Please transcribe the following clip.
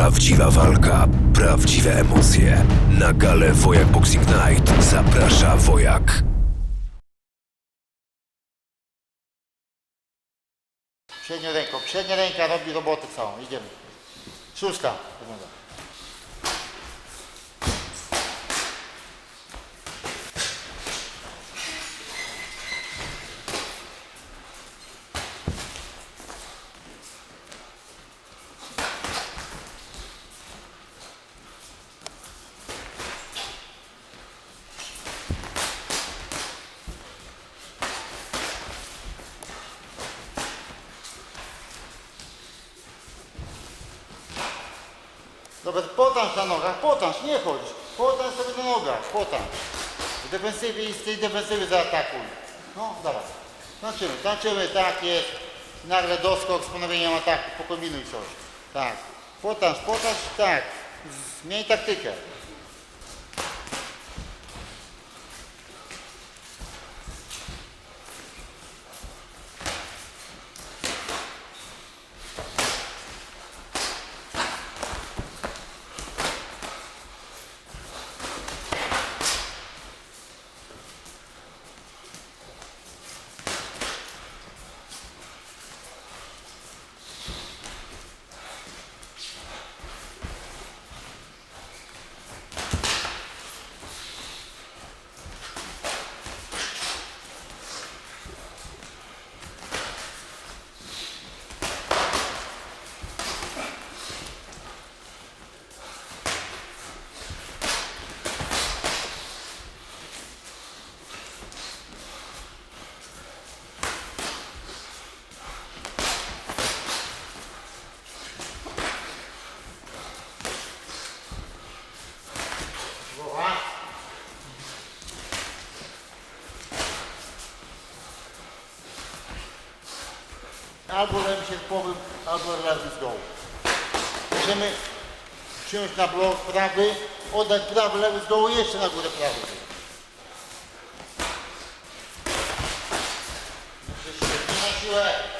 Prawdziwa walka, prawdziwe emocje. Na galę Wojak Boxing Night zaprasza Wojak. Przednią ręką. Przednia ręka robi robotę całą. Idziemy. Szóstka. Dobra, potańcz na nogach, potańcz, nie chodź. Potańcz sobie na nogach, potańcz. W defensywie i z tej defensywy zaatakuj. No, dawaj. Tańczymy, tańczymy, tak jest. Nagle doskok z ponowieniem ataku, pokombinuj coś. Tak. Potańcz, potańcz, tak. Zmień taktykę. Albo lewym sierpowym, albo dołu. Możemy przyjąć na blok prawy, oddać prawy, lewy z dołu, jeszcze na górę prawy. Nie na siłę.